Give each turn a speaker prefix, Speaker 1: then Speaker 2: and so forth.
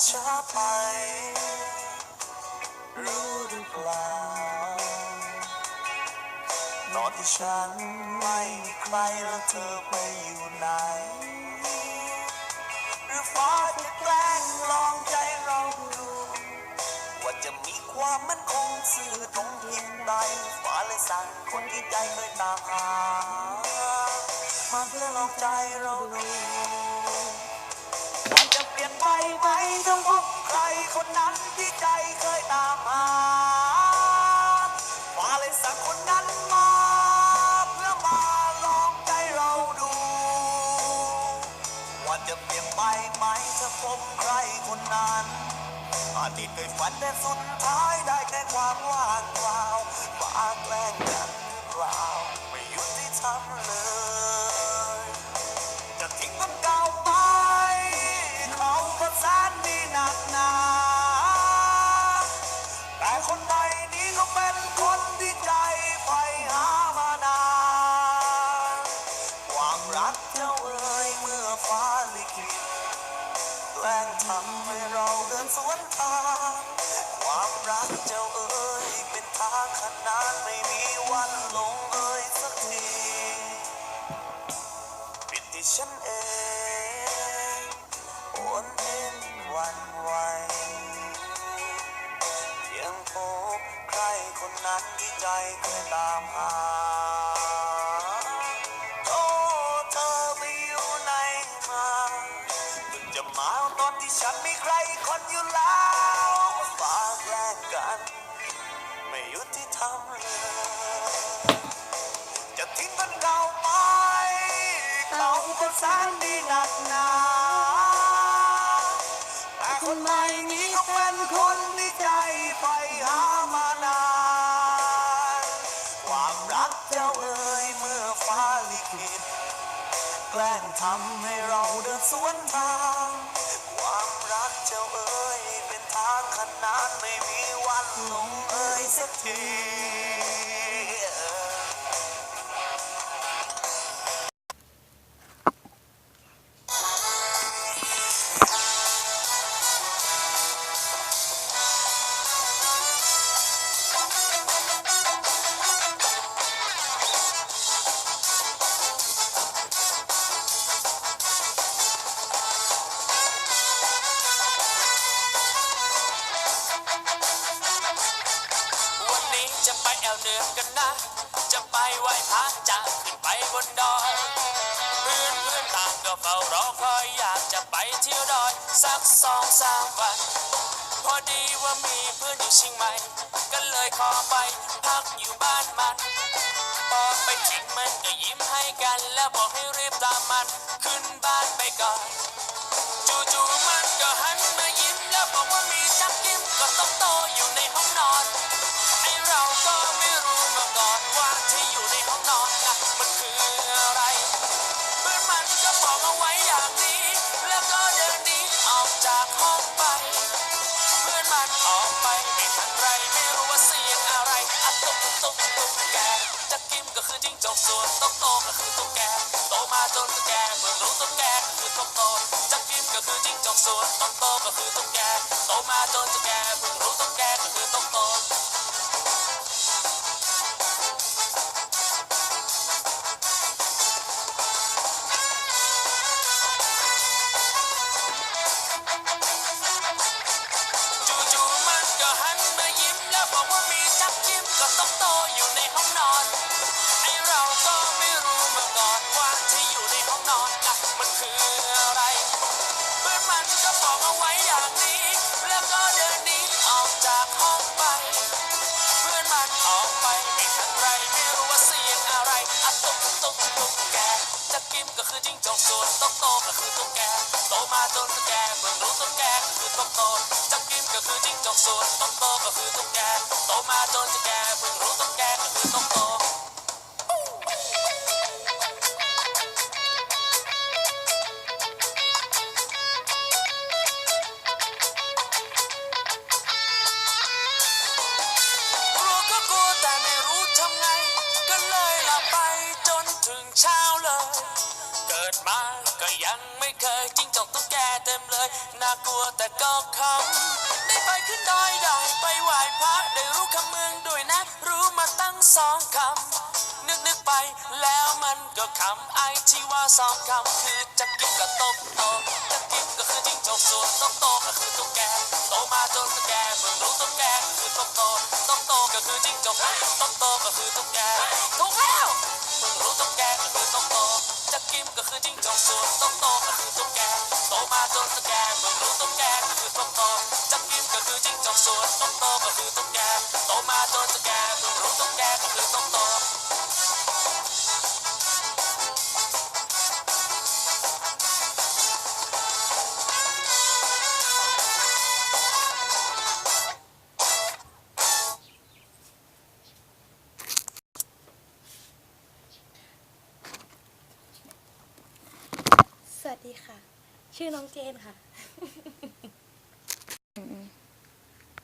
Speaker 1: ไป รู้หรือเปล่าตอนที่ฉันไม่มีใครแล้วเธอไปอยู่ไหน หรือฟ้าจะแกล้งลองใจเราดู ว่าจะมีความมั่นคงสื่อตรงเพียงใดฟ้าเลยสั่งคนที่ใจเคยตามหา มาเพื่อลองใจเราดู ไปไหมถ้งพบใครคนนั้นที่ใจเคยตามหามาเลยสักคนนั้นมาเพื่อมาลองใจเราดูว่าจะเปลี่ยนไปไหมถ้าพบใครคนนั้นอาทิตย์เคยฝันแต่สุดท้าย แกล้งทำให้เราเดินสวนทาง ความรักเจ้าเอ๋ยเป็นทางขนานไม่มีวันลงเอยสักทีผิดที่ฉัน ยุติธรรมเลยจะทิ้งคนเก่าไปเขาก็แสนดีหนักหนาแต่คนใหม่นี้ก็เป็นคนที่ใจไปหามานานความรักเจ้าเอ๋ยเมื่อฟ้าลิขิตแกล้งทำให้เราเดินสวนทางความรักเจ้าเอ๋ยเป็นทางขนานไม่มีวันลง เจะ
Speaker 2: ไปแอวเหนือกันนะ จะไปไหว้พระจะขึ้นไปบนดอยเพื่อนเพื่อนต่างก็เฝ้ารอคอยอยากจะไปเที่ยวดอยสักสองสามวัน พอดีว่ามีเพื่อนอยู่เชียงใหม่ก็เลยขอไปพักอยู่บ้านมันพอไปถึงมันก็ยิ้มให้กัน แล้วบอกให้รีบตามมันขึ้นบ้านไปก่อนจู่ๆมันก็หันมายิ้มแล้วบอกว่ามีจักยิ้มก็ต้องโตอยู่ในห้องนอน เราก็ไม่รู้มาก่อนว่าที่อยู่ในห้องนอนนะมันคืออะไรเพื่อนมันก็บอกเอาไว้อย่างนี้ แล้วก็เดินหนีออกจากห้องไป เพื่อนมันออกไปไม่ทันไรไม่รู้ว่าเสียงอะไรอะตุ๊กตุ๊กตุ๊กแกจักกิมก็คือจิ้งจกส่วนตุ๊กโตก็คือตุ๊กแกโตมาจนตุ๊กแกเพิ่งรู้ตุ๊กแกก็คือตุ๊กโตจักกิมก็คือจิ้งจกส่วนตุ๊กโตก็คือตุ๊กแกโตมาจนตุ๊กแกเพิ่งรู้ตุ๊กแกก็คือตุ๊กโต บอกว่ามีจักยิ้มก็ต้องโตอยู่ในห้องนอน ไอเราก็ไม่รู้มาก่อนว่าที่อยู่ในห้องนอนนะมันคืออะไรเพื่อนมันก็บอกเอาไว้อย่างนี้ แล้วก็เดินหนีออกจากห้องไป เพื่อนมันออกไปไม่ทันไรไม่รู้ว่าเสียงอะไรอะตุ๊กตุ๊กตุกแก กิมก็คือจิ้งจกส่วนตุ๊กโตก็คือตุ๊กแกโตมาจนตุ๊กแกเพิ่งรู้ตุ๊กแกก็คือตุ๊กโตจักกิมก็คือจิ้งจกส่วนตุ๊กโตก็คือตุ๊กแกโตมาจนตุ๊กแกเพิ่งรู้ตุ๊กแกก็คือตุ๊กโตกลัวก็กลัวแต่ไม่รู้ทำไงก็เลยหลับไปจนถึงเช้าเลย ยังไม่เคยจิ้งจกตุ๊กแกเต็มเลย น่ากลัวแต่ก็คำได้ไปขึ้นดอยได้ไปไหว้พระได้รู้คำเมืองด้วยนะ รู้มาตั้งสองคำ นึกนึกไปแล้วมันก็คำไอที่ว่าสองคำคือจะกินกับตกโตจะกินก็คือจิ้งจกส่วนตกโตก็คือตุ๊กแกโตมาจนตุ๊กแกเพิ่งรู้ตุ๊กแกก็คือตกโตตกโตก็คือจิ้งจกตกโตก็คือตุ๊กแกถูกแล้วเพิ่งรู้ตุ๊กแกก็คือตกโต จะกิมก็คือจิ้งจกส่วนตกโตก็คือตุ๊กแกโตมาจนตุ๊กแกเพิ่งรู้ตุ๊กแกก็คือตกโตจะกิมก็คือจิ้งจกส่วนตกโตก็คือตุ๊กแกโตมาจนตุ๊กแกเพิ่งรู้ตุ๊กแกก็คือตกโต
Speaker 3: ดีค่ะ ชื่อน้องเจนค่ะ